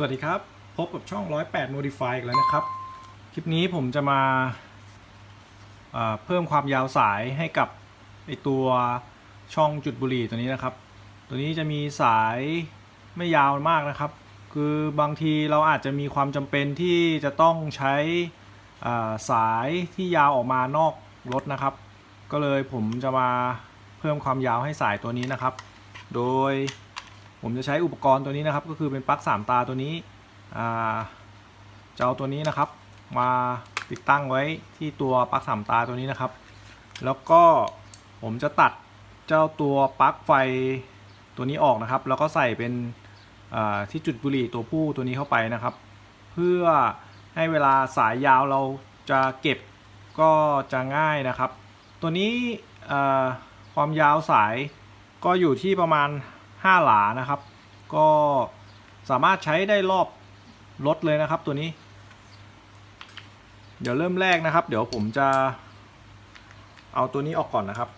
สวัสดีครับ พบกับช่อง 108 Modify อีกแล้วนะครับ คลิปนี้ผมจะมาาเพิ่มความยาวสายให้กับไอตัวช่องจุดบุหรี่ตัวนี้นะครับ ตัวนี้จะมีสายไม่ยาวมากนะครับ คือบางทีเราอาจจะมีความจำเป็นที่จะต้องใช้าสายที่ยาวออกมานอกรถนะครับ ก็เลยผมจะมาเพิ่มความยาวให้สายตัวนี้นะครับ โดย ผมจะใช้อุปกรณ์ตัวนี้นะครับ ก็คือเป็นปลั๊ก3ตาตัวนี้จะเอาตัวนี้นะครับ มาติดตั้งไว้ที่ตัวปลั๊ก3ตาตัวนี้นะครับ แล้วก็ผมจะตัดเจ้าตัวปลั๊กไฟตัวนี้ออกนะครับ แล้วก็ใส่เป็นที่จุดบุหรี่ตัวผู้ตัวนี้เข้าไปนะครับ เพื่อให้เวลาสายยาวเราจะเก็บก็จะง่ายนะครับ ตัวนี้ความยาวสายก็อยู่ที่ประมาณ 5 หลานะครับ ก็สามารถใช้ได้รอบรถเลยนะครับตัวนี้ เดี๋ยวเริ่มแรกนะครับ เดี๋ยวผมจะ เอาตัวนี้ออกก่อนนะครับ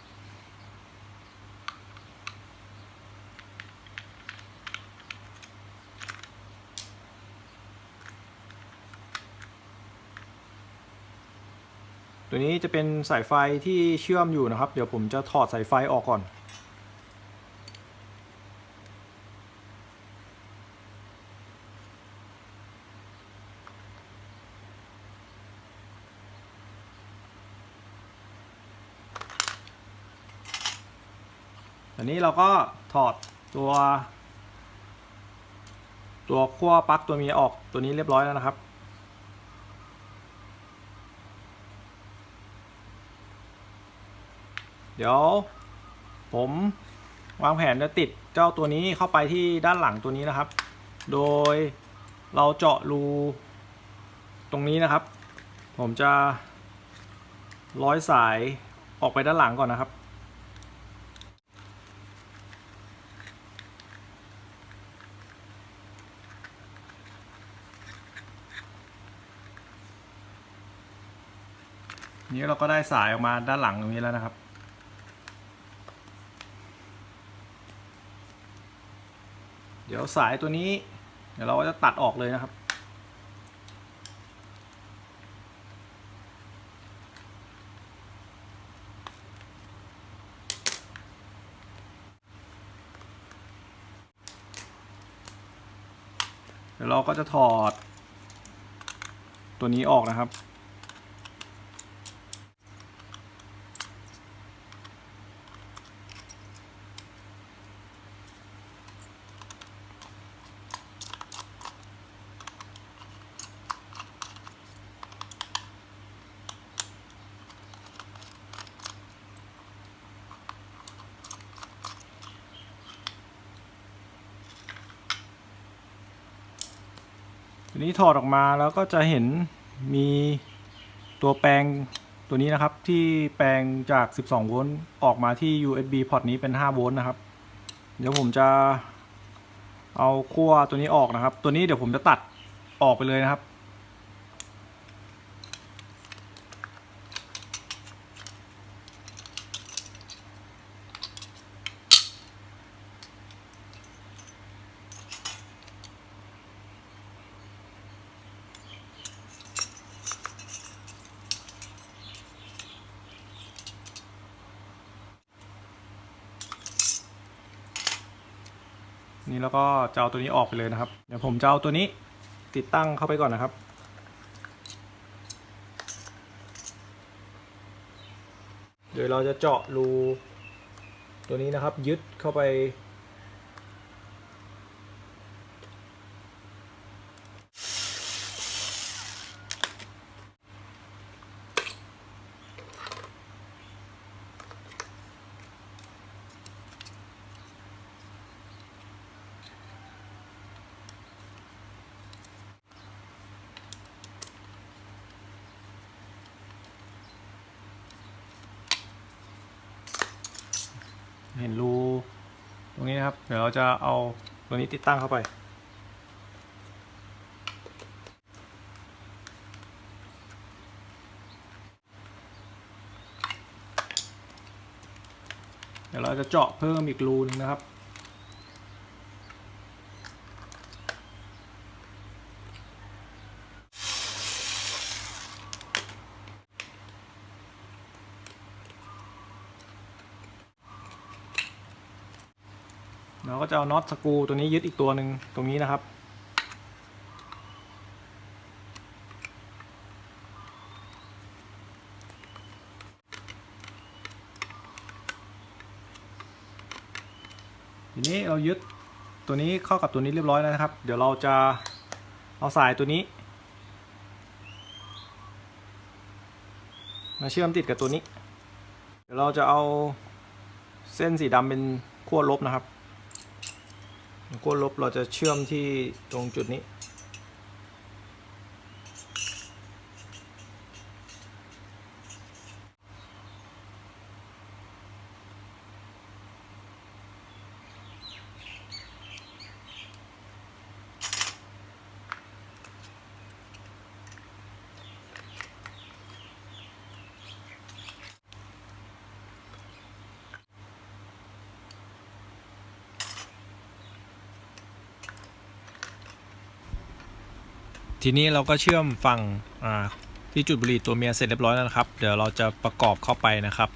ตัวนี้จะเป็นสายไฟที่เชื่อมอยู่นะครับ เดี๋ยวผมจะถอดสายไฟออกก่อน นี้เราก็ถอดตัว ตัวขั้วปลั๊กตัวมีออกตัวนี้เรียบร้อยแล้วนะครับ เดี๋ยวผมวางแผนจะติดเจ้าตัวนี้เข้าไปที่ด้านหลังตัวนี้นะครับ โดยเราเจาะรูตรงนี้นะครับ ผมจะร้อยสายออกไปด้านหลังก่อนนะครับ นี้เราก็ได้สายออกมาด้านหลังตรงนี้แล้วนะครับ เดี๋ยวสายตัวนี้ เดี๋ยวเราก็จะตัดออกเลยนะครับ เดี๋ยวเราก็จะถอดตัวนี้ออกนะครับ นี้ถอดออกมาแล้วก็จะเห็นมีตัวแปลงตัวนี้นะครับที่แปลงจาก 12 โวลต์ออกมาที่ USB พอร์ตนี้เป็น 5 โวลต์นะครับ เดี๋ยวผมจะเอาขั้วตัวนี้ออกนะครับ ตัวนี้เดี๋ยวผมจะตัดออกไปเลยนะครับ นี่แล้วก็จะเอาตัวนี้ออกไปเลยนะครับ เดี๋ยวผมจะเอาตัวนี้ติดตั้งเข้าไปก่อนนะครับ เดี๋ยวเราจะเจาะรูตัวนี้นะครับ ยึดเข้าไป เห็นรูตรงนี้นะครับ เดี๋ยวเราจะเอาตัวนี้ติดตั้งเข้าไป เดี๋ยวเราจะเจาะเพิ่มอีกรูหนึงนะครับ เราก็จะเอาน็อตสกูตัวนี้ยึดอีกตัวหนึ่งตรงนี้นะครับ ทีนี้เรายึดตัวนี้เข้ากับตัวนี้เรียบร้อยแล้วนะครับ เดี๋ยวเราจะเอาสายตัวนี้ มาเชื่อมติดกับตัวนี้ เดี๋ยวเราจะเอาเส้นสีดำเป็นขั้วลบนะครับ ก้นลบเราจะเชื่อมที่ตรงจุดนี้ ทีนี้เราก็เชื่อมฝั่งที่จุดบุหรี่ตัวเมียเสร็จเรียบร้อยแล้วนะครับ เดี๋ยวเราจะประกอบเข้าไปนะครับ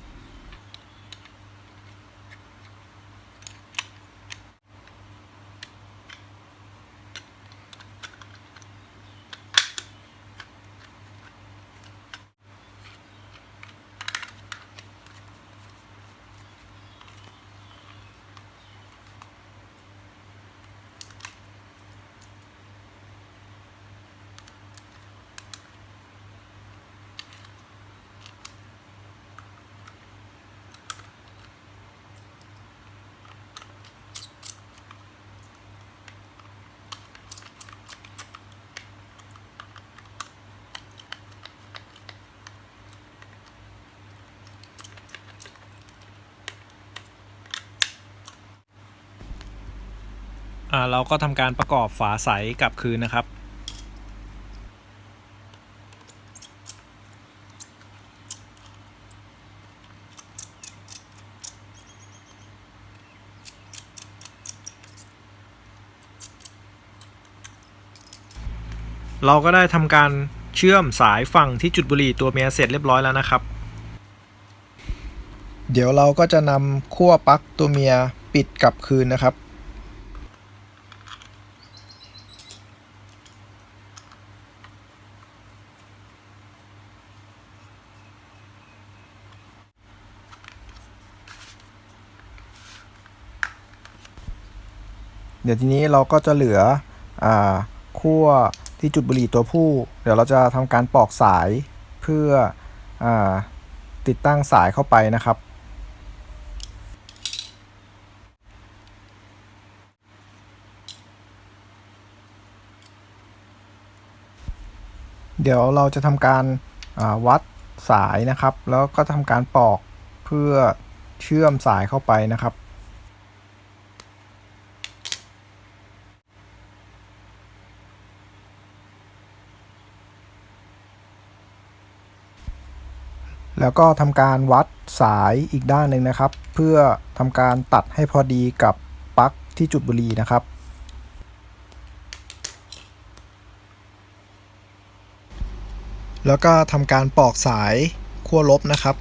อ่าเราก็ทำการประกอบฝาใสกลับคืนนะครับ เราก็ได้ทำการเชื่อมสายฝั่งที่จุดบุหรี่ตัวเมียเสร็จเรียบร้อยแล้วนะครับ เดี๋ยวเราก็จะนำขั้วปลั๊กตัวเมียปิดกลับคืนนะครับ เดี๋ยวทีนี้เราก็จะเหลืออขั้วที่จุดบุหรี่ตัวผู้ เดี๋ยวเราจะทำการปอกสายเพื่ออติดตั้งสายเข้าไปนะครับ เดี๋ยวเราจะทำการาวัดสายนะครับ แล้วก็ทำการปอกเพื่อเชื่อมสายเข้าไปนะครับ แล้วก็ทำการวัดสายอีกด้านหนึ่งนะครับ เพื่อทำการตัดให้พอดีกับปลั๊กที่จุดบุหรี่นะครับ แล้วก็ทำการปอกสายขั้วลบนะครับ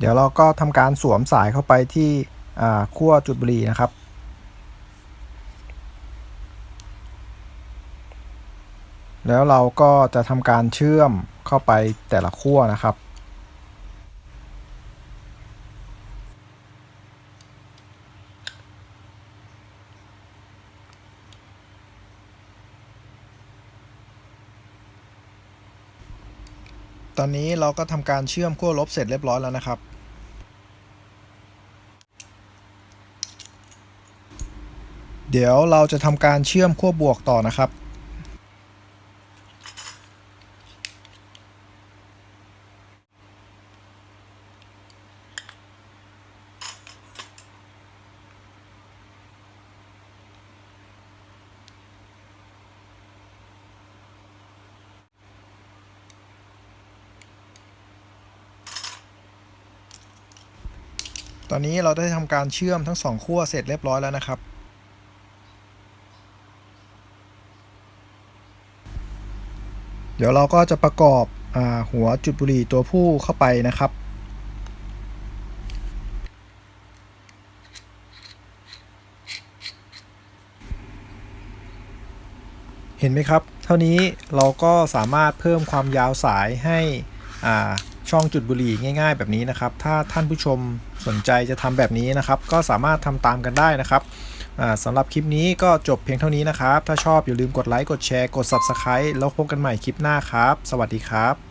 เดี๋ยวเราก็ทำการสวมสายเข้าไปที่ขั้วจุดบุหรี่นะครับ แล้วเราก็จะทำการเชื่อมเข้าไปแต่ละขั้วนะครับ ตอนนี้เราก็ทำการเชื่อมขั้วลบเสร็จเรียบร้อยแล้วนะครับ เดี๋ยวเราจะทำการเชื่อมขั้วบวกต่อนะครับ ตอนนี้เราได้ทำการเชื่อมทั้งสองขั้วเสร็จเรียบร้อยแล้วนะครับ เดี๋ยวเราก็จะประกอบอหัวจุดบุหรี่ตัวผู้เข้าไปนะครับ เห็นไหมครับ เท่านี้เราก็สามารถเพิ่มความยาวสายให้ช่องจุดบุหรี่ง่าย ๆ แบบนี้นะครับ ถ้าท่านผู้ชมสนใจจะทำแบบนี้นะครับ ก็สามารถทำตามกันได้นะครับ สำหรับคลิปนี้ก็จบเพียงเท่านี้นะครับ ถ้าชอบอย่าลืมกดไลค์กดแชร์กด Subscribe แล้วพบกันใหม่คลิปหน้าครับ สวัสดีครับ